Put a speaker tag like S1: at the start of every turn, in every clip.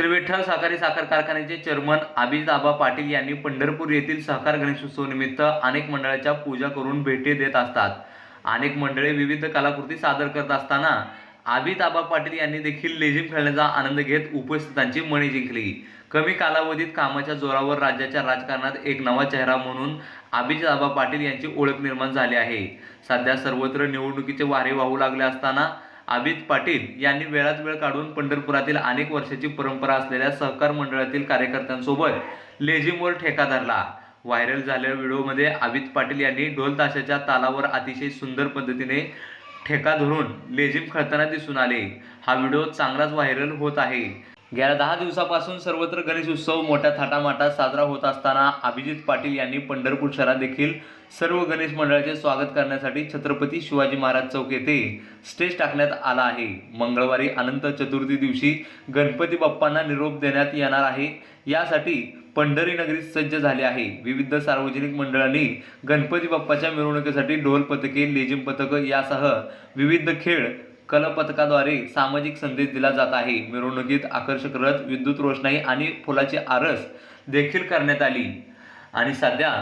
S1: श्री विठ्ठल सहकारी साखर कारखान्याचे चेअरमन आबा पाटील यांनी पंढरपूर येथील सहकार गणेशोत्सवानिमित्त अनेक मंडळाच्या पूजा करून भेटी देत असतात. अनेक मंडळे विविध कलाकृती सादर करत असताना आबा पाटील यांनी देखील लेझिम खेळण्याचा आनंद घेत उपस्थितांची मणी जिंकली. कमी कालावधीत कामाच्या जोरावर राज्याच्या राजकारणात एक नवा चेहरा म्हणून आबा पाटील यांची ओळख निर्माण झाली आहे. सध्या सर्वत्र निवडणुकीचे वारे वाहू लागले असताना आबिद पाटील यांनी वेळात वेळ काढून पंढरपुरातील अनेक वर्षाची परंपरा असलेल्या सहकार मंडळातील कार्यकर्त्यांसोबत लेझिमवर ठेका धरला. व्हायरल झालेल्या व्हिडिओमध्ये आबिद पाटील यांनी ढोल ताशाच्या तालावर अतिशय सुंदर पद्धतीने ठेका धरून लेझिम खेळताना दिसून आले. हा व्हिडिओ चांगलाच व्हायरल होत आहे. गेल्या दहा दिवसापासून सर्वत्र गणेश उत्सव मोठ्या थाटामाटात साजरा होत असताना अभिजित पाटील यांनी पंढरपूर शहरात देखील सर्व गणेश मंडळाचे स्वागत करण्यासाठी छत्रपती शिवाजी महाराज चौक येथे स्टेज टाकण्यात आला आहे. मंगळवारी अनंत चतुर्थी दिवशी गणपती बाप्पांना निरोप देण्यात येणार आहे. यासाठी पंढरी नगरी सज्ज झाली आहे. विविध सार्वजनिक मंडळांनी गणपती बाप्पाच्या मिरवणुकीसाठी ढोल पथके लेझिम पथक यासह विविध खेळ कलपथकाद्वारे सामाजिक संदेश दिला जात आहे. मिरवणुकीत आकर्षक रथ विद्युत रोषणाई आणि फुलाची आरस देखील करण्यात आली. आणि सध्या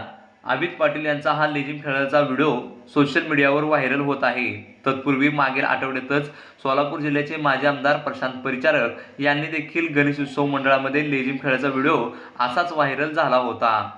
S1: अमित पाटील यांचा हा लेझिम खेळाचा व्हिडिओ सोशल मीडियावर व्हायरल होत आहे. तत्पूर्वी मागील आठवड्यातच सोलापूर जिल्ह्याचे माजी आमदार प्रशांत परिचारक यांनी देखील गणेश उत्सव मंडळामध्ये लेझिम खेळाचा व्हिडिओ असाच व्हायरल झाला होता.